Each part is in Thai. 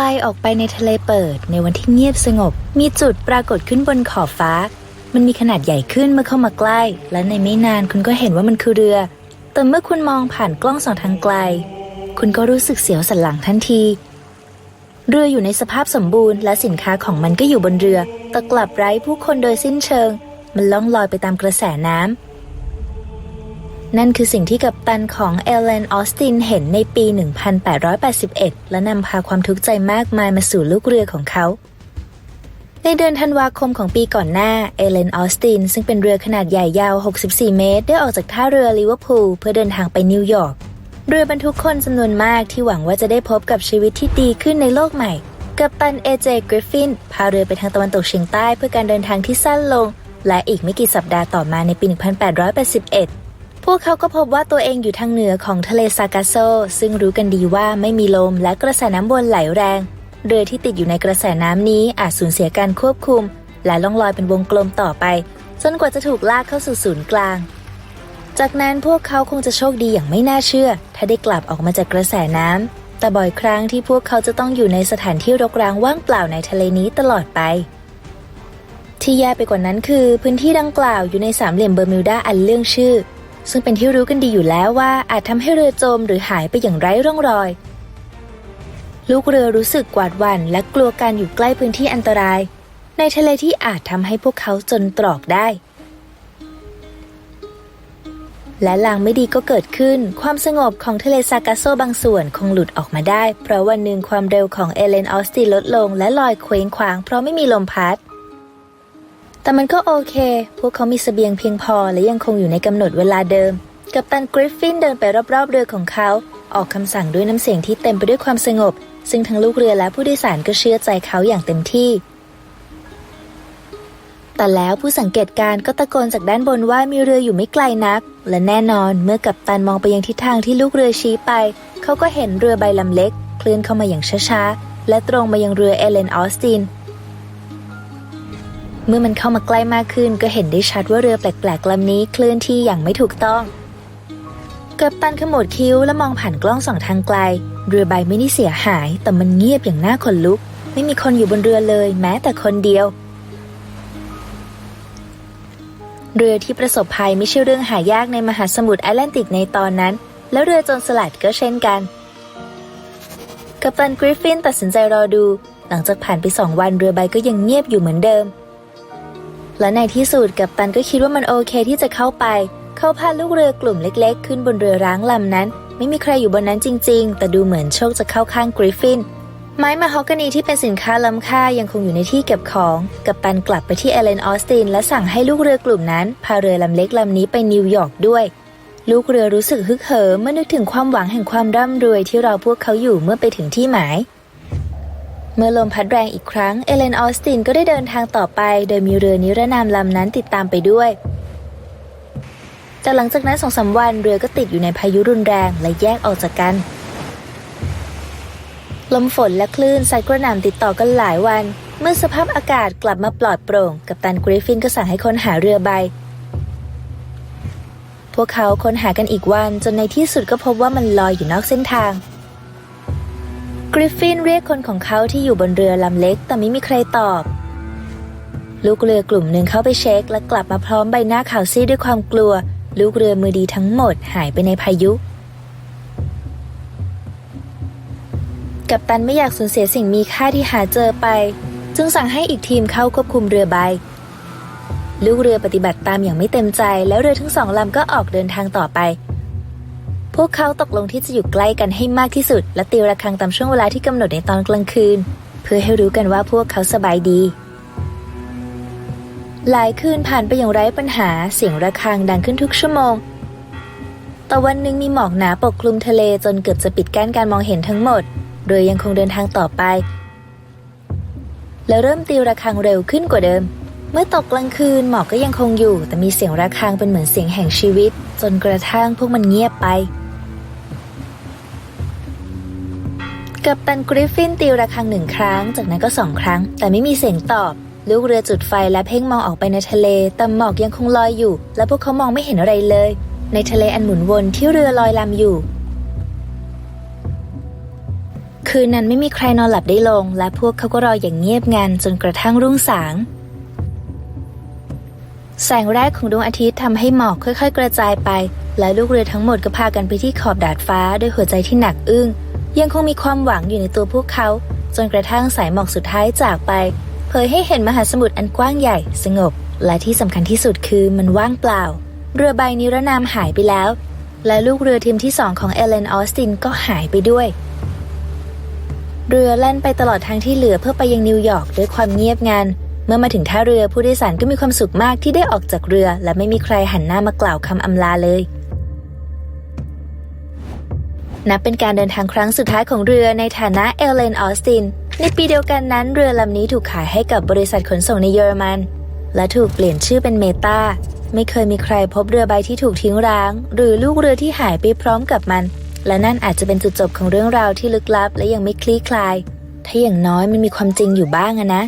ลออกไปในทะเลเปิดในวันที่เงียบสงบ มีจุดปรากฏขึ้นบนขอบฟ้า มันมีขนาดใหญ่ขึ้นเมื่อเข้ามาใกล้ และในไม่นานคุณก็เห็นว่ามันคือเรือ แต่เมื่อคุณมองผ่านกล้องส่องทางไกล คุณก็รู้สึกเสียวสันหลังทันที เรืออยู่ในสภาพสมบูรณ์และสินค้าของมันก็อยู่บนเรือ แต่กลับไร้ผู้คนโดยสิ้นเชิง มันล่องลอยไปตามกระแสน้ำ นั่นคือสิ่งที่กัปตันของเอเลนออสตินเห็นในปี 1881 และนำพาความทุกข์ใจมากมายมาสู่ลูกเรือของเขา ในเดือนธันวาคมของปีก่อนหน้า เอเลนออสติน ซึ่งเป็นเรือขนาดใหญ่ยาว 64 เมตร ได้ออกจากท่าเรือลิเวอร์พูลเพื่อเดินทางไปนิวยอร์ก เรือบรรทุกคนจำนวนมากที่หวังว่าจะได้พบกับชีวิตที่ดีขึ้นในโลกใหม่ กัปตันเอเจกริฟฟินพาเรือไปทางตะวันตกเฉียงใต้เพื่อการเดินทางที่สั้นลง และอีกไม่กี่สัปดาห์ต่อมาในปี 1881 วกเขาก็พบว่าตัวเองอยู่ทางเหนือของทะเลซากาโซ ซึ่งรู้กันดีว่าไม่มีลมและกระแสน้ำวนไหลแรง เรือที่ติดอยู่ในกระแสน้ำนี้อาจสูญเสียการควบคุม และล่องลอยเป็นวงกลมต่อไป จนกว่าจะถูกลากเข้าสู่ศูนย์กลาง จากนั้นพวกเขาคงจะโชคดีอย่างไม่น่าเชื่อ ถ้าได้กลับออกมาจากกระแสน้ำแต่บ่อยครั้งที่พวกเขาจะต้องอยู่ในสถานที่รกร้างว่างเปล่าในทะเลนี้ตลอดไปที่แย่ไปกว่านั้นคือ พื้นที่ดังกล่าวอยู่ในสามเหลี่ยมเบอร์มิวดาอันเรื่องชื่อ ซึ่งเป็นที่รู้กันดีอยู่แล้วว่าอาจทำให้เรือจมหรือหายไปอย่างไร้ร่องรอย ลูกเรือรู้สึกกวาดหวั่นและกลัวการอยู่ใกล้พื้นที่อันตราย ในทะเลที่อาจทำให้พวกเขาจนตรอกได้ และลางไม่ดีก็เกิดขึ้น ความสงบของทะเลซากาโซบางส่วนคงหลุดออกมาได้ เพราะวันหนึ่งความเร็วของเอเลนออสตินลดลงและลอยเคว้งคว้างเพราะไม่มีลมพัด แต่มันก็โอเค พวกเขามีเสบียงเพียงพอและยังคงอยู่ในกำหนดเวลาเดิม กัปตันกริฟฟินเดินไปรอบๆเรือของเขา ออกคำสั่งด้วยน้ำเสียงที่เต็มไปด้วยความสงบ ซึ่งทั้งลูกเรือและผู้โดยสารก็เชื่อใจเขาอย่างเต็มที่ แต่แล้วผู้สังเกตการณ์ก็ตะโกนจากด้านบนว่ามีเรืออยู่ไม่ไกลนัก และแน่นอนเมื่อกัปตันมองไปยังทิศทางที่ลูกเรือชี้ไป เขาก็เห็นเรือใบลำเล็ก เคลื่อนเข้ามาอย่างช้าๆและตรงมายังเรือเอเลนออสติน เมื่อมันเข้ามาใกล้มากขึ้นก็เห็นได้ชัดว่าเรือแปลกๆลำนี้เคลื่อนที่อย่างไม่ถูกต้อง กัปตันขมวดคิ้วและมองผ่านกล้องส่องทางไกล เรือใบไม่ได้เสียหาย แต่มันเงียบอย่างน่าขนลุก ไม่มีคนอยู่บนเรือเลย แม้แต่คนเดียว เรือที่ประสบภัยไม่ใช่เรื่องหายากในมหาสมุทรแอตแลนติกในตอนนั้น แล้วเรือโจรสลัดก็เช่นกัน กัปตันกริฟฟินตัดสินใจรอดู หลังจากผ่านไปสองวันเรือใบก็ยังเงียบอยู่เหมือนเดิม และในที่สุดกัปตันก็คิดว่ามันโอเคที่จะเข้าไป เขาพาลูกเรือกลุ่มเล็กๆ ขึ้นบนเรือร้างลำนั้น ไม่มีใครอยู่บนนั้นจริง ๆ แต่ดูเหมือนโชคจะเข้าข้างกริฟฟิน ไม้มาฮอกกานีที่เป็นสินค้าล้ำค่ายังคงอยู่ในที่เก็บของ กัปตันกลับไปที่เอเลนออสตินและสั่งให้ลูกเรือกลุ่มนั้นพาเรือลำเล็กลำนี้ไปนิวยอร์กด้วย ลูกเรือรู้สึกฮึกเหิมเมื่อนึกถึงความหวังแห่งความร่ำรวยที่รอพวกเขาอยู่เมื่อไปถึงที่หมาย เมื่อลมพัดแรงอีกครั้ง เอเลนออสตินก็ได้เดินทางต่อไป โดยมีเรือนิรนามลำนั้นติดตามไปด้วย แต่หลังจากนั้นสองสาวันเรือก็ติดอยู่ในพายุรุนแรงและแยกออกจากกัน ลมฝนและคลื่นซัดกระหน่ำติดต่อกันหลายวัน เมื่อสภาพอากาศกลับมาปลอดโปร่ง กัปตันกริฟฟินก็สั่งให้ค้นหาเรือใบ พวกเขาค้นหากันอีกวันจนในที่สุดก็พบว่ามันลอยอยู่นอกเส้นทาง กริฟฟินเรียกคนของเขาที่อยู่บนเรือลำเล็ก แต่ไม่มีใครตอบ ลูกเรือกลุ่มหนึ่งเข้าไปเช็ค และกลับมาพร้อมใบหน้าขาวซีดด้วยความกลัว ลูกเรือมือดีทั้งหมดหายไปในพายุ กัปตันไม่อยากสูญเสียสิ่งมีค่าที่หาเจอไป จึงสั่งให้อีกทีมเข้าควบคุมเรือใบ ลูกเรือปฏิบัติตามอย่างไม่เต็มใจ แล้วเรือทั้งสองลำก็ออกเดินทางต่อไป พวกเขาตกลงที่จะอยู่ใกล้กันให้มากที่สุด และตีระฆังตามช่วงเวลาที่กำหนดในตอนกลางคืน เพื่อให้รู้กันว่าพวกเขาสบายดี หลายคืนผ่านไปอย่างไร้ปัญหาเสียงระฆังดังขึ้นทุกชั่วโมง แต่วันหนึ่งมีหมอกหนาปกคลุมทะเลจนเกือบจะปิดกั้นการมองเห็นทั้งหมดเรือยังคงเดินทางต่อไป แล้วเริ่มตีระฆังเร็วขึ้นกว่าเดิมเมื่อตกกลางคืนหมอกก็ยังคงอยู่ แต่มีเสียงระฆังเป็นเหมือนเสียงแห่งชีวิต จนกระทั่งพวกมันเงียบไป กัปตันกริฟฟินตีระฆังหนึ่งครั้ง จากนั้นก็สองครั้ง แต่ไม่มีเสียงตอบ ลูกเรือจุดไฟและเพ่งมองออกไปในทะเลแต่หมอกยังคงลอยอยู่ และพวกเขามองไม่เห็นอะไรเลย ในทะเลอันหมุนวนที่เรือลอยลำอยู่ คืนนั้นไม่มีใครนอนหลับได้ลง และพวกเขาก็รออย่างเงียบงันจนกระทั่งรุ่งสางแสงแรกของดวงอาทิตย์ทำให้หมอกค่อย ๆ กระจายไป และลูกเรือทั้งหมดก็พากันไปที่ขอบดาดฟ้าด้วยหัวใจที่หนักอึ้ง ยังคงมีความหวังอยู่ในตัวพวกเขา จนกระทั่งสายหมอกสุดท้ายจากไป เผยให้เห็นมหาสมุทรอันกว้างใหญ่สงบ และที่สำคัญที่สุดคือมันว่างเปล่า เรือใบนิรนามหายไปแล้ว และลูกเรือทีมที่สองของเอเลนออสตินก็หายไปด้วย เรือแล่นไปตลอดทางที่เหลือเพื่อไปยังนิวยอร์กด้วยความเงียบงันเมื่อมาถึงท่าเรือผู้โดยสารก็มีความสุขมากที่ได้ออกจากเรือ และไม่มีใครหันหน้ามากล่าวคำอำลาเลย นับเป็นการเดินทางครั้งสุดท้ายของเรือในฐานะเอลเลนออสติน ในปีเดียวกันนั้นเรือลำนี้ถูกขายให้กับบริษัทขนส่งในเยอรมัน และถูกเปลี่ยนชื่อเป็นเมตาไม่เคยมีใครพบเรือใบที่ถูกทิ้งร้าง หรือลูกเรือที่หายไปพร้อมกับมัน และนั่นอาจจะเป็นจุดจบของเรื่องราวที่ลึกลับ และยังไม่คลี่คลาย ถ้าอย่างน้อยมันมีความจริงอยู่บ้างอะนะ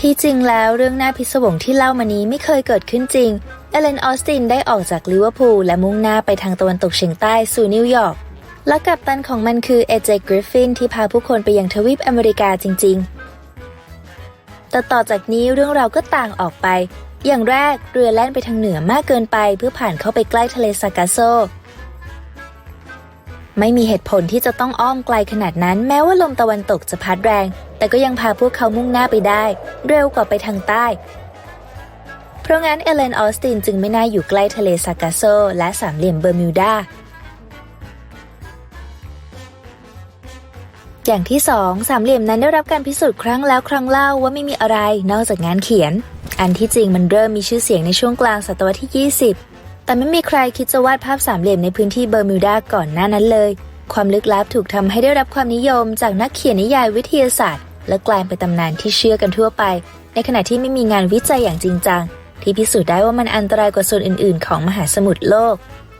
ที่จริงแล้วเรื่องน่าพิศวงที่เล่ามานี้ไม่เคยเกิดขึ้นจริงเอเลนออสตินได้ออกจากลิเวอร์พูลและมุ่งหน้าไปทางตะวันตกเฉียงใต้สู่นิวยอร์ก และกัปตันของมันคือเอเจกริฟฟินที่พาผู้คนไปยังทวีปอเมริกาจริง ๆ แต่ต่อจากนี้เรื่องราวก็ต่างออกไป อย่างแรกเรือแล่นไปทางเหนือมากเกินไปเพื่อผ่านเข้าไปใกล้ทะเลซากาโซ ไม่มีเหตุผลที่จะต้องอ้อมไกลขนาดนั้นแม้ว่าลมตะวันตกจะพัดแรง แต่ก็ยังพาพวกเขามุ่งหน้าไปได้ เร็วกว่าไปทางใต้ เพราะงั้นเอเลนออสตินจึงไม่น่าอยู่ใกล้ทะเลซากาโซและสามเหลี่ยมเบอร์มิวดา อย่างที่สองสามเหลี่ยมนั้นได้รับการพิสูจน์ครั้งแล้วครั้งเล่าว่าไม่มีอะไรนอกจากงานเขียน อันที่จริงมันเริ่มมีชื่อเสียงในช่วงกลางศตวรรษที่ 20 แต่ไม่มีใครคิดจะวาดภาพสามเหลี่ยมในพื้นที่เบอร์มิวดาก่อนหน้านั้นเลย ความลึกลับถูกทำให้ได้รับความนิยมจากนักเขียนนิยายวิทยาศาสตร์ และกลายเป็นตำนานที่เชื่อกันทั่วไป ในขณะที่ไม่มีงานวิจัยอย่างจริงจังที่พิสูจน์ได้ว่ามันอันตรายกว่าส่วนอื่น ๆ ของมหาสมุทรโลก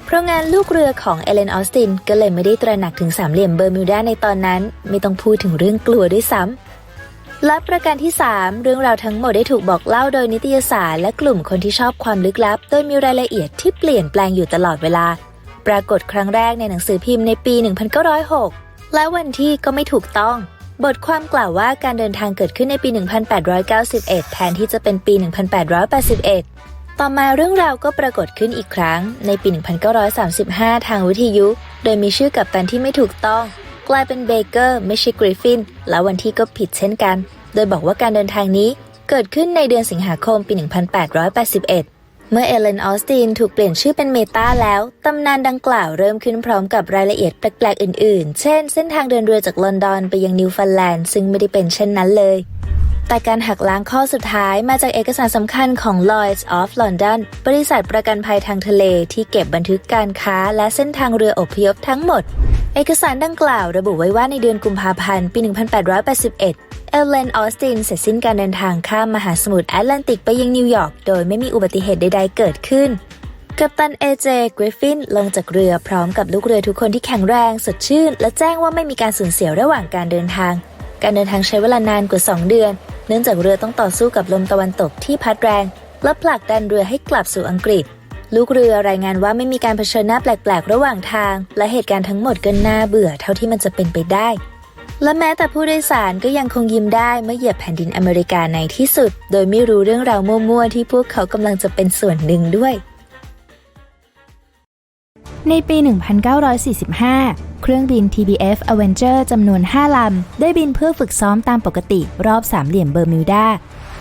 เพราะงานลูกเรือของเอเลนออสตินก็เลยไม่ได้ตระหนักถึงสามเหลี่ยมเบอร์มิวดาในตอนนั้น ไม่ต้องพูดถึงเรื่องกลัวด้วยซ้ำและประการที่ 3 เรื่องราวทั้งหมดได้ถูกบอกเล่าโดยนิตยสารและกลุ่มคนที่ชอบความลึกลับ โดยมีรายละเอียดที่เปลี่ยนแปลงอยู่ตลอดเวลา ปรากฏครั้งแรกในหนังสือพิมพ์ในปี 1906 และวันที่ก็ไม่ถูกต้องบทความกล่าวว่าการเดินทางเกิดขึ้นในปี 1891 แทนที่จะเป็นปี 1881 ต่อมาเรื่องราวก็ปรากฏขึ้นอีกครั้งในปี 1935 ทางวิทยุ โดยมีชื่อกับตันที่ไม่ถูกต้อง กลายเป็นเบเกอร์ไม่ใช่กริฟฟิน และวันที่ก็ผิดเช่นกัน โดยบอกว่าการเดินทางนี้เกิดขึ้นในเดือนสิงหาคมปี 1881เมื่อเอเลนออสตินถูกเปลี่ยนชื่อเป็นเมตาแล้ว ตำนานดังกล่าวเริ่มขึ้นพร้อมกับรายละเอียดแปลกๆ อื่นๆ เช่น เส้นทางเดินเรือจากลอนดอนไปยังนิวฟันแลนด์ซึ่งไม่ได้เป็นเช่นนั้นเลย แต่การหักล้างข้อสุดท้ายมาจากเอกสารสำคัญของ Lloyds of London บริษัทประกันภัยทางทะเลที่เก็บบันทึกการค้าและเส้นทางเรืออพยพทั้งหมด เอกสารดังกล่าวระบุไว้ว่าในเดือนกุมภาพันธ์ ปี 1881 เอลเลนออสตินเสร็จสิ้นการเดินทางข้ามมหาสมุทรแอตแลนติกไปยังนิวยอร์กโดยไม่มีอุบัติเหตุใด ๆ เกิดขึ้นกัปตันเอเจกริฟฟินลงจากเรือพร้อมกับลูกเรือทุกคนที่แข็งแรง สดชื่น และแจ้งว่าไม่มีการสูญเสียระหว่างการเดินทาง การเดินทางใช้เวลานานกว่า 2 เดือน เนื่องจากเรือต้องต่อสู้กับลมตะวันตกที่พัดแรง และผลักดันเรือให้กลับสู่อังกฤษ ลูกเรือรายงานว่าไม่มีการเผชิญหน้าแปลกๆ ระหว่างทาง และเหตุการณ์ทั้งหมดก็น่าเบื่อเท่าที่มันจะเป็นไปได้ และแม้แต่ผู้โดยสารก็ยังคงยิ้มได้เมื่อเหยียบแผ่นดินอเมริกาในที่สุด โดยไม่รู้เรื่องราวมั่วๆที่พวกเขากำลังจะเป็นส่วนหนึ่งด้วยในปี 1945 เครื่องบิน TBF Avenger จำนวน 5 ลำ ได้บินเพื่อฝึกซ้อมตามปกติรอบสามเหลี่ยมเบอร์มิวดา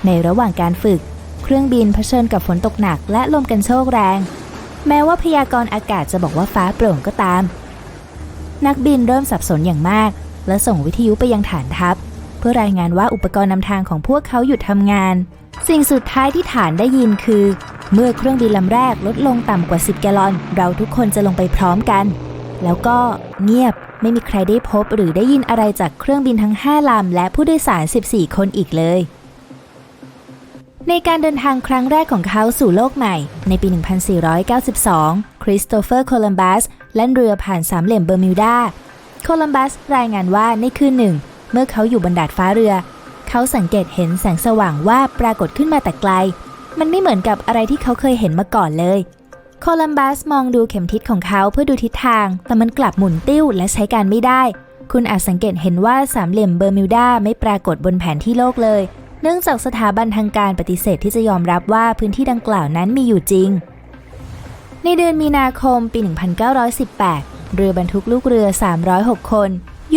ในระหว่างการฝึก เครื่องบินเผชิญกับฝนตกหนักและลมกันโชกแรง แม้ว่าพยากรณ์อากาศจะบอกว่าฟ้าโปร่งก็ตาม นักบินเริ่มสับสนอย่างมาก และส่งวิทยุไปยังฐานทัพ เพื่อรายงานว่าอุปกรณ์นำทางของพวกเขาหยุดทำงาน สิ่งสุดท้ายที่ฐานได้ยินคือ เมื่อเครื่องบินลำแรกลดลงต่ำกว่า 10 แกลลอน เราทุกคนจะลงไปพร้อมกัน แล้วก็เงียบไม่มีใครได้พบหรือได้ยินอะไรจากเครื่องบินทั้ง 5 ลำ และผู้โดยสาร 14 คนอีกเลย ในการเดินทางครั้งแรกของเขาสู่โลกใหม่ ในปี 1492 คริสโตเฟอร์โคลัมบัสแล่นเรือผ่านสามเหลี่ยมเบอร์มิวดา โคลัมบัสรายงานว่าในคืนหนึ่ง เมื่อเขาอยู่บนดาดฟ้าเรือ เขาสังเกตเห็นแสงสว่างว่าปรากฏขึ้นมาแต่ไกล มันไม่เหมือนกับอะไรที่เขาเคยเห็นมาก่อนเลย โคลัมบัสมองดูเข็มทิศของเขาเพื่อดูทิศทาง แต่มันกลับหมุนติ้วและใช้การไม่ได้ คุณอาจสังเกตเห็นว่าสามเหลี่ยมเบอร์มิวดาไม่ปรากฏบนแผนที่โลกเลย เนื่องจากสถาบันทางการปฏิเสธที่จะยอมรับว่าพื้นที่ดังกล่าวนั้นมีอยู่จริง ในเดือนมีนาคมปี 1918 เรือบรรทุกลูกเรือ 306 คน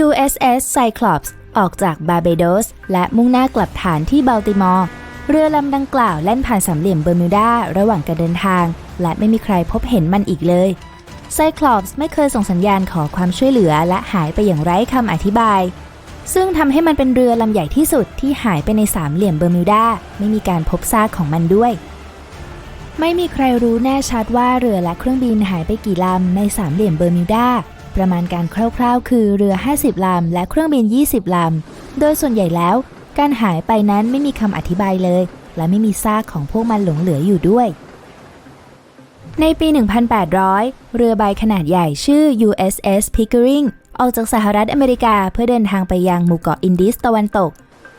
USS Cyclops ออกจากบาร์เบโดส และมุ่งหน้ากลับฐานที่บัลติมอร์ เรือลำดังกล่าวแล่นผ่านสามเหลี่ยมเบอร์มิวดาระหว่างการเดินทาง และไม่มีใครพบเห็นมันอีกเลย Cyclops ไม่เคยส่งสัญญาณขอความช่วยเหลือและหายไปอย่างไร้คำอธิบาย ซึ่งทำให้มันเป็นเรือลำใหญ่ที่สุดที่หายไปในสามเหลี่ยมเบอร์มิวดาไม่มีการพบซากของมันด้วย ไม่มีใครรู้แน่ชัดว่าเรือและเครื่องบินหายไปกี่ลำในสามเหลี่ยมเบอร์มิวดาประมาณการคร่าวๆ คือเรือ 50 ลำ และเครื่องบิน 20 ลำ โดยส่วนใหญ่แล้ว การหายไปนั้นไม่มีคำอธิบายเลย และไม่มีซากของพวกมันหลงเหลืออยู่ด้วย ในปี 1800 เรือใบขนาดใหญ่ชื่อ USS Pickering ออกจากสหรัฐอเมริกาเพื่อเดินทางไปยังหมู่เกาะอินดิสตะวันตก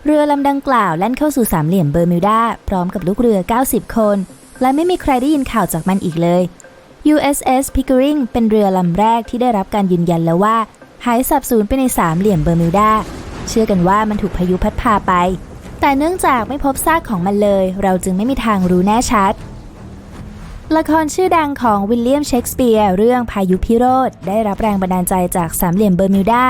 เรือลำดังกล่าวแล่นเข้าสู่สามเหลี่ยมเบอร์มิวดาพร้อมกับลูกเรือ 90 คน และไม่มีใครได้ยินข่าวจากมันอีกเลย USS Pickering เป็นเรือลำแรกที่ได้รับการยืนยันแล้วว่า หายสับสูญไปในสามเหลี่ยมเบอร์มิวดา เชื่อกันว่ามันถูกพายุพัดพาไป แต่เนื่องจากไม่พบซากของมันเลย เราจึงไม่มีทางรู้แน่ชัด ละครชื่อดังของวิลเลียมเชกสเปียร์เรื่องพายุพิโรธได้รับแรงบันดาลใจจากสามเหลี่ยมเบอร์มิวดา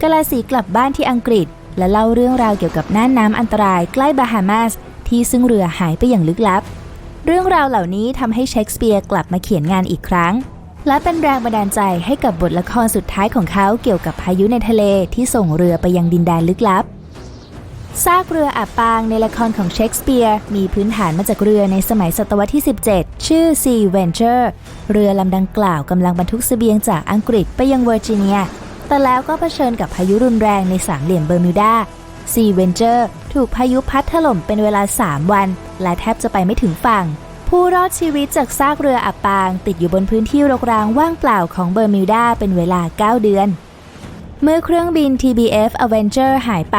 กาลาสีกลับบ้านที่อังกฤษ และเล่าเรื่องราวเกี่ยวกับน่านน้ำอันตรายใกล้บาฮามาส ที่ซึ่งเรือหายไปอย่างลึกลับ เรื่องราวเหล่านี้ทำให้เชคสเปียร์กลับมาเขียนงานอีกครั้ง และเป็นแรงบันดาลใจให้กับบทละครสุดท้ายของเขาเกี่ยวกับพายุในทะเลที่ส่งเรือไปยังดินแดนลึกลับ ซากเรืออับปางในละครของเชคสเปียร์ มีพื้นฐานมาจากเรือในสมัยศตวรรษที่ 17 ชื่อ Sea Venture เรือลำดังกล่าวกำลังบรรทุกเสบียงจากอังกฤษไปยังเวอร์จิเนีย แต่แล้วก็เผชิญกับพายุรุนแรงในสามเหลี่ยมเบอร์มิวดา Sea Venture ถูกพายุพัดถล่มเป็นเวลา 3 วัน และแทบจะไปไม่ถึงฝั่ง ผู้รอดชีวิตจากซากเรืออับปาง ติดอยู่บนพื้นที่รกร้างว่างเปล่าของเบอร์มิวดาเป็นเวลา 9 เดือน เมื่อเครื่องบิน TBF Avenger หายไป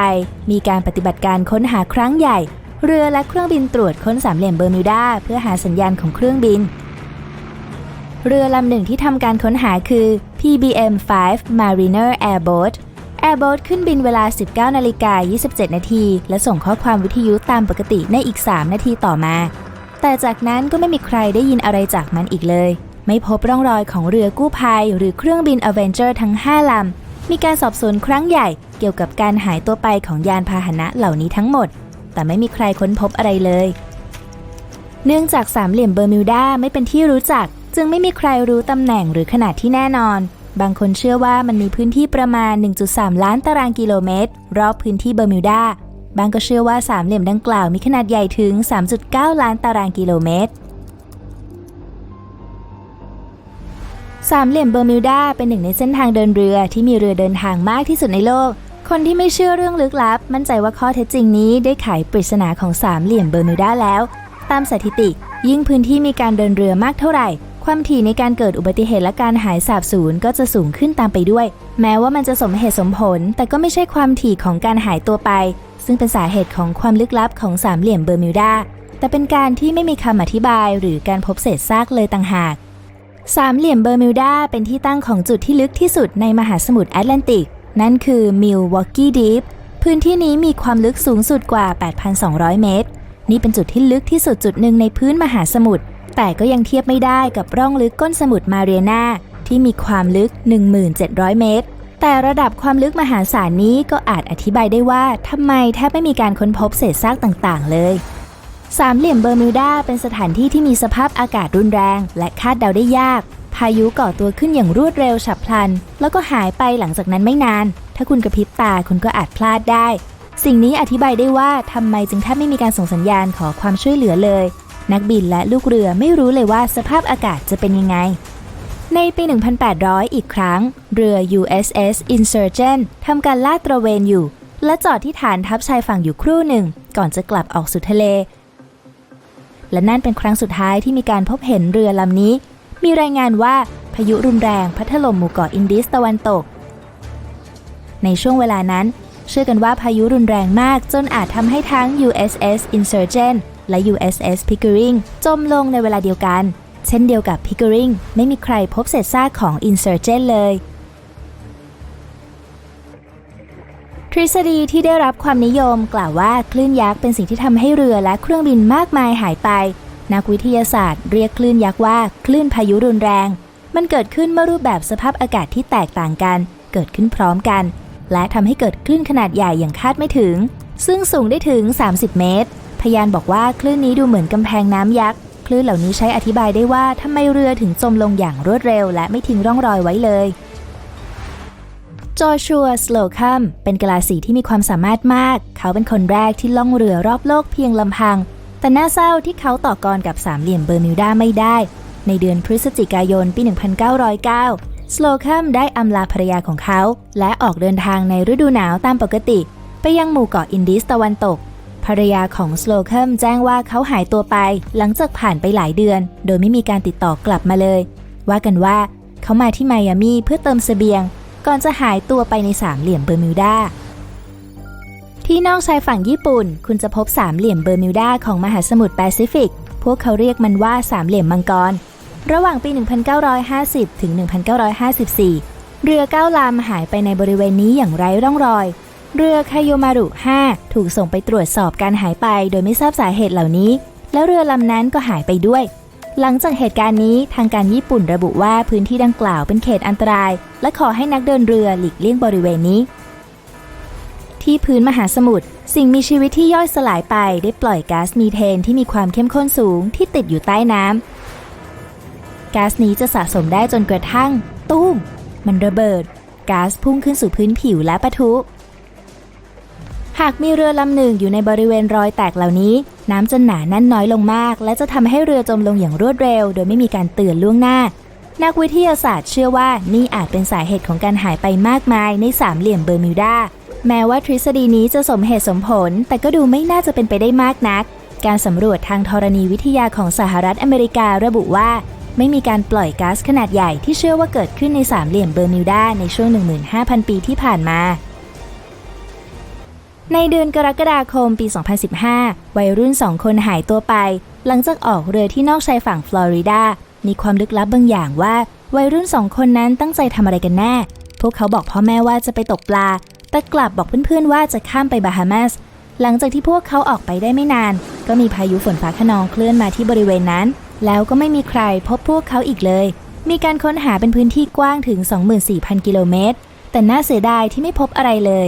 มีการปฏิบัติการค้นหาครั้งใหญ่ เรือและเครื่องบินตรวจค้นสามเหลี่ยมเบอร์มิวดาเพื่อหาสัญญาณของเครื่องบิน เรือลำหนึ่งที่ทำการค้นหาคือ PBM 5 Mariner Airboat Airboat ขึ้นบินเวลา 19นาฬิกา27 นาที และส่งข้อความวิทยุตามปกติในอีก 3 นาทีต่อมา แต่จากนั้นก็ไม่มีใครได้ยินอะไรจากมันอีกเลย ไม่พบร่องรอยของเรือกู้ภัย หรือเครื่องบิน Avenger ทั้ง 5 ลำ มีการสอบสวนครั้งใหญ่เกี่ยวกับการหายตัวไปของยานพาหนะเหล่านี้ทั้งหมด แต่ไม่มีใครค้นพบอะไรเลย เนื่องจากสามเหลี่ยมเบอร์มิวดาไม่เป็นที่รู้จัก จึงไม่มีใครรู้ตำแหน่งหรือขนาดที่แน่นอน บางคนเชื่อว่ามันมีพื้นที่ประมาณ 1.3 ล้านตารางกิโลเมตร รอบพื้นที่เบอร์มิวดาบางก็เชื่อว่าสามเหลี่ยมดังกล่าวมีขนาดใหญ่ถึง 3.9 ล้านตารางกิโลเมตร สามเหลี่ยมเบอร์มิวดาเป็นหนึ่งในเส้นทางเดินเรือที่มีเรือเดินทางมากที่สุดในโลก คนที่ไม่เชื่อเรื่องลึกลับ มั่นใจว่าข้อเท็จจริงนี้ได้ไขปริศนาของสามเหลี่ยมเบอร์มิวดาแล้ว ตามสถิติ ยิ่งพื้นที่มีการเดินเรือมากเท่าไหร่ ความถี่ในการเกิดอุบัติเหตุและการหายสาบสูญก็จะสูงขึ้นตามไปด้วย แม้ว่ามันจะสมเหตุสมผล แต่ก็ไม่ใช่ความถี่ของการหายตัวไป ซึ่งเป็นสาเหตุของความลึกลับของสามเหลี่ยมเบอร์มิวดาแต่เป็นการที่ไม่มีคำอธิบายหรือการพบเศษซากเลยต่างหาก สามเหลี่ยมเบอร์มิวดาเป็นที่ตั้งของจุดที่ลึกที่สุดในมหาสมุทรแอตแลนติก นั่นคือมิลวอกกี้ดีฟพื้นที่นี้มีความลึกสูงสุดกว่า 8,200 เมตร นี่เป็นจุดที่ลึกที่สุดจุดหนึ่งในพื้นมหาสมุทร แต่ก็ยังเทียบไม่ได้กับร่องลึกก้นสมุทรมาเรียนาที่มีความลึก 1,700 เมตร แต่ระดับความลึกมหาศาลนี้ก็อาจอธิบายได้ว่าทำไมแทบไม่มีการค้นพบเศษซากต่างๆ เลย สามเหลี่ยมเบอร์มิวดาเป็นสถานที่ที่มีสภาพอากาศรุนแรง และคาดเดาได้ยาก พายุก่อตัวขึ้นอย่างรวดเร็วฉับพลัน แล้วก็หายไปหลังจากนั้นไม่นาน ถ้าคุณกระพริบตาคุณก็อาจพลาดได้ สิ่งนี้อธิบายได้ว่าทำไมจึงแทบไม่มีการส่งสัญญาณขอความช่วยเหลือเลย นักบินและลูกเรือไม่รู้เลยว่าสภาพอากาศจะเป็นยังไง ในปี 1800 อีกครั้ง เรือ USS Insurgent ทำการลาดตระเวนอยู่ และจอดที่ฐานทัพชายฝั่งอยู่ครู่หนึ่ง ก่อนจะกลับออกสู่ทะเล และนั่นเป็นครั้งสุดท้ายที่มีการพบเห็นเรือลำนี้ มีรายงานว่าพายุรุนแรงพัดถล่มหมู่เกาะอินดิสตะวันตก ในช่วงเวลานั้น เชื่อกันว่าพายุรุนแรงมากจนอาจทำให้ทั้ง USS Insurgent และ USS Pickering จมลงในเวลาเดียวกัน เช่นเดียวกับ Pickering ไม่มีใครพบเศษซากของ Insurgent เลย ทฤษฎีที่ได้รับความนิยมกล่าวว่าคลื่นยักษ์เป็นสิ่งที่ทำให้เรือและเครื่องบินมากมายหายไป นักวิทยาศาสตร์เรียกคลื่นยักษ์ว่าคลื่นพายุรุนแรง มันเกิดขึ้นเมื่อรูปแบบสภาพอากาศที่แตกต่างกัน เกิดขึ้นพร้อมกัน และทำให้เกิดคลื่นขนาดใหญ่อย่างคาดไม่ถึง ซึ่งสูงได้ถึง 30 เมตร พยานบอกว่าคลื่นนี้ดูเหมือนกำแพงน้ำยักษ์คลื่นเหล่านี้ใช้อธิบายได้ว่าทำไมเรือถึงจมลงอย่างรวดเร็ว และไม่ทิ้งร่องรอยไว้เลย จอชัวสโลคัมเป็นกีฬาสีที่มีความสามารถมาก เขาเป็นคนแรกที่ล่องเรือรอบโลกเพียงลำพัง แต่น่าเศร้าที่เขาต่อกรกับสามเหลี่ยมเบอร์มิวดาไม่ได้ ในเดือนพฤศจิกายนปี 1909 สโลคัมได้อำลาภรรยาของเขา และออกเดินทางในฤดูหนาวตามปกติ ไปยังหมู่เกาะอินดิสตะวันตก ภรรยาของสโลคัมแจ้งว่าเขาหายตัวไป หลังจากผ่านไปหลายเดือน โดยไม่มีการติดต่อกลับมาเลย ว่ากันว่าเขามาที่ไมอามีเพื่อเติมเสบียง ก่อนจะหายตัวไปในสามเหลี่ยมเบอร์มิวดาที่นอกชายฝั่งญี่ปุ่น คุณจะพบสามเหลี่ยมเบอร์มิวดาของมหาสมุทรแปซิฟิก พวกเขาเรียกมันว่าสามเหลี่ยมมังกร ระหว่างปี 1950 ถึง 1954 เรือเก้าลำหายไปในบริเวณนี้อย่างไร้ร่องรอย เรือคาโยมารุ 5 ถูกส่งไปตรวจสอบการหายไป โดยไม่ทราบสาเหตุเหล่านี้ แล้วเรือลำนั้นก็หายไปด้วย หลังจากเหตุการณ์นี้ทางการญี่ปุ่นระบุว่าพื้นที่ดังกล่าวเป็นเขตอันตราย และขอให้นักเดินเรือหลีกเลี่ยงบริเวณนี้ ที่พื้นมหาสมุทรสิ่งมีชีวิตที่ย่อยสลายไปได้ปล่อยก๊าซมีเทนที่มีความเข้มข้นสูงที่ติดอยู่ใต้น้ำก๊าซนี้จะสะสมได้จนกระทั่ง ตุ้ม มันระเบิดก๊าซพุ่งขึ้นสู่พื้นผิวและปะทุ หากมีเรือลำหนึ่งอยู่ในบริเวณรอยแตกเหล่านี้ น้ำจะหนาแน่นน้อยลงมาก และจะทำให้เรือจมลงอย่างรวดเร็ว โดยไม่มีการเตือนล่วงหน้า นักวิทยาศาสตร์เชื่อว่านี่อาจเป็นสาเหตุของการหายไปมากมายในสามเหลี่ยมเบอร์มิวดาแม้ว่าทฤษฎีนี้จะสมเหตุสมผล แต่ก็ดูไม่น่าจะเป็นไปได้มากนัก การสำรวจทางธรณีวิทยาของสหรัฐอเมริการะบุว่า ไม่มีการปล่อยก๊าซขนาดใหญ่ที่เชื่อว่าเกิดขึ้นในสามเหลี่ยมเบอร์มิวดาในช่วง 15,000 ปีที่ผ่านมา ในเดือนกรกฎาคมปี 2015 วัยรุ่นสองคนหายตัวไป หลังจากออกเรือที่นอกชายฝั่งฟลอริดา มีความลึกลับบางอย่างว่า วัยรุ่นสองคนนั้นตั้งใจทำอะไรกันแน่ พวกเขาบอกพ่อแม่ว่าจะไปตกปลา แต่กลับบอกเพื่อนๆว่าจะข้ามไปบาฮามาส หลังจากที่พวกเขาออกไปได้ไม่นาน ก็มีพายุฝนฟ้าขนองเคลื่อนมาที่บริเวณนั้น แล้วก็ไม่มีใครพบพวกเขาอีกเลย มีการค้นหาเป็นพื้นที่กว้างถึง 24,000 กิโลเมตร แต่น่าเสียดายที่ไม่พบอะไรเลย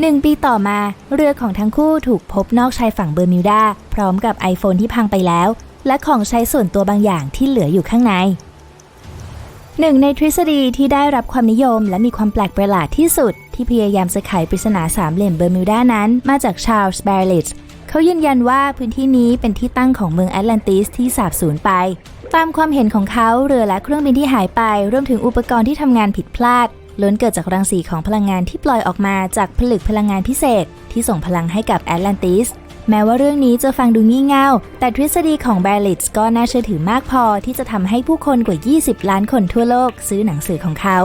หนึ่งปีต่อมา เรือของทั้งคู่ถูกพบนอกชายฝั่งเบอร์มิวดา พร้อมกับ iPhone ที่พังไปแล้ว และของใช้ส่วนตัวบางอย่างที่เหลืออยู่ข้างใน หนึ่งในทฤษฎีที่ได้รับความนิยมและมีความแปลกประหลาดที่สุด ที่พยายามจะไขปริศนาสามเหลี่ยมเบอร์มิวดานั้น มาจากชาร์ลส์แบร์ลิตเขายืนยันว่าพื้นที่นี้เป็นที่ตั้งของเมืองแอตแลนติสที่สาบสูญไป ตามความเห็นของเขาเรือและเครื่องบินที่หายไปรวมถึงอุปกรณ์ที่ทำงานผิดพลาด ล้นเกิดจากรังสีของพลังงานที่ปล่อยออกมาจากผลึกพลังงานพิเศษ ที่ส่งพลังให้กับแอตแลนติสแม้ว่าเรื่องนี้จะฟังดูงี่เง่า แต่ทฤษฎีของแบลิตส์ก็น่าเชื่อถือมากพอที่จะทำให้ผู้คนกว่า 20 ล้านคนทั่วโลกซื้อหนังสือของเขา